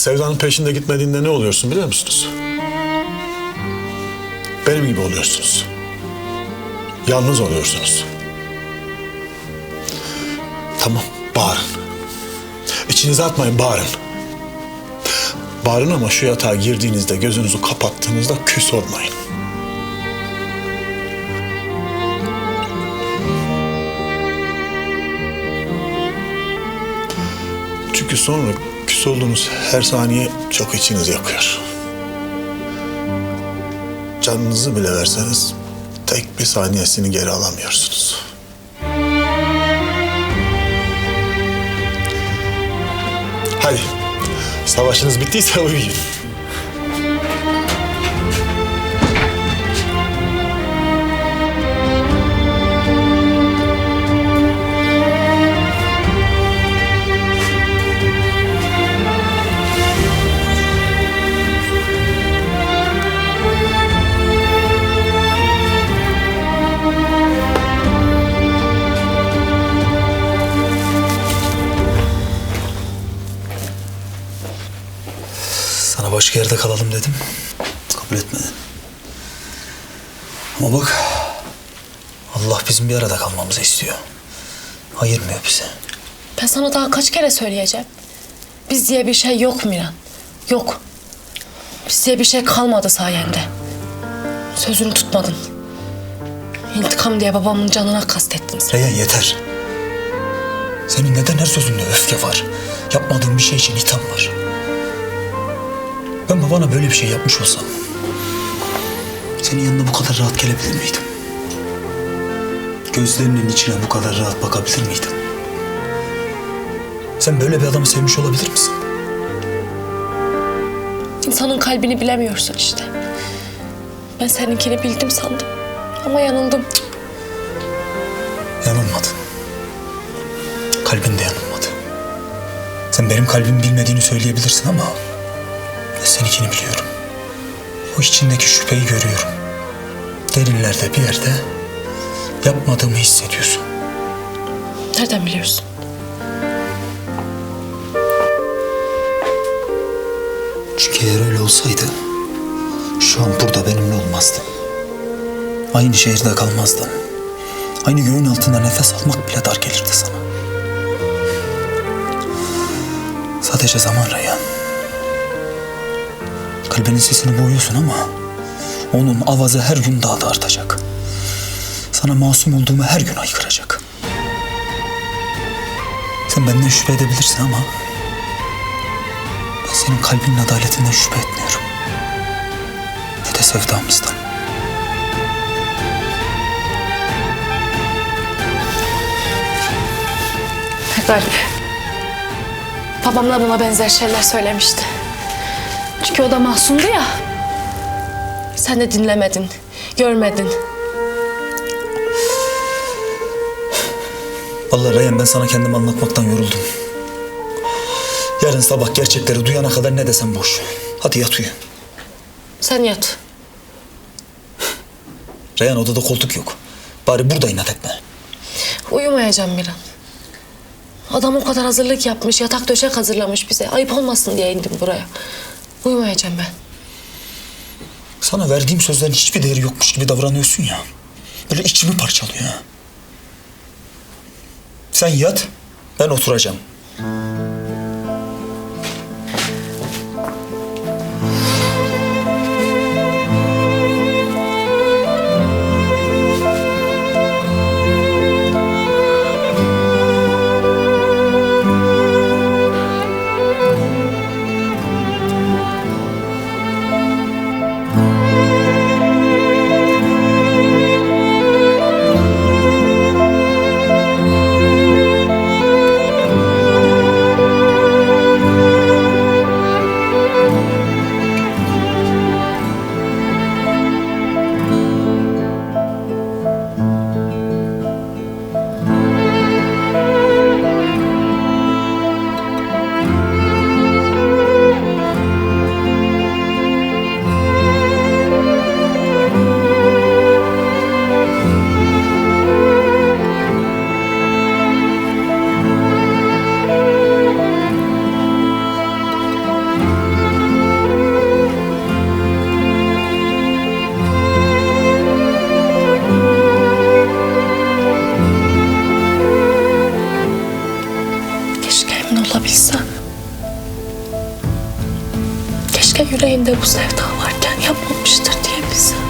sevdanın peşinde gitmediğinde ne oluyorsun biliyor musunuz? Benim gibi oluyorsunuz. Yalnız oluyorsunuz. Tamam, bağırın. İçinize atmayın, bağırın. Bağırın ama şu yatağa girdiğinizde, gözünüzü kapattığınızda küs olmayın. Çünkü sonra küs olduğunuz her saniye çok içiniz yakıyor. Canınızı bile verseniz tek bir saniyesini geri alamıyorsunuz. Hadi. Savaşınız bittiyse uyuyun. Başka yerde kalalım dedim. Kabul etmedin. Ama bak Allah bizim bir arada kalmamızı istiyor. Ayırmıyor bizi. Ben sana daha kaç kere söyleyeceğim. Biz diye bir şey yok Miran. Yok. Biz diye bir şey kalmadı sayende. Sözünü tutmadın. İntikam diye babamın canına kastettin sen. Reyhan yeter. Senin neden her sözünde öfke var? Yapmadığın bir şey için itham var. Ben babana böyle bir şey yapmış olsam... ...senin yanına bu kadar rahat gelebilir miydim? Gözlerinin içine bu kadar rahat bakabilir miydim? Sen böyle bir adamı sevmiş olabilir misin? İnsanın kalbini bilemiyorsun işte. Ben seninkini bildim sandım. Ama yanıldım. Yanılmadın. Kalbin de yanılmadı. Sen benim kalbimi bilmediğini söyleyebilirsin ama... ...ben seninkini biliyorum. O içindeki şüpheyi görüyorum. Derinlerde bir yerde... ...yapmadığımı hissediyorsun. Nereden biliyorsun? Çünkü eğer öyle olsaydı... ...şu an burada benimle olmazdın. Aynı şehirde kalmazdın. Aynı göğün altında nefes almak bile dar gelirdi sana. Sadece zaman Reyhan. Kalbinin sesini boğuyorsun ama... ...onun avazı her gün daha da artacak. Sana masum olduğumu her gün haykıracak. Sen benden şüphe edebilirsin ama... Ben senin kalbinin adaletinden şüphe etmiyorum. Ne de sevdamızdan. Garip. Babam da buna benzer şeyler söylemişti. Çünkü o da masumdu ya. Sen de dinlemedin, görmedin. Vallahi Reyhan ben sana kendimi anlatmaktan yoruldum. Yarın sabah gerçekleri duyana kadar ne desem boş. Hadi yat uyu. Sen yat. Reyhan odada koltuk yok. Bari burada inat etme. Uyumayacağım Miran. Adam o kadar hazırlık yapmış, yatak döşek hazırlamış bize. Ayıp olmasın diye indim buraya. Uyumayacağım ben. Sana verdiğim sözlerin hiçbir değeri yokmuş gibi davranıyorsun ya. Böyle içimi parçalıyor. Sen yat, ben oturacağım. olabilsem. Keşke yüreğinde bu sevda varken yapmamıştır diye bilsem.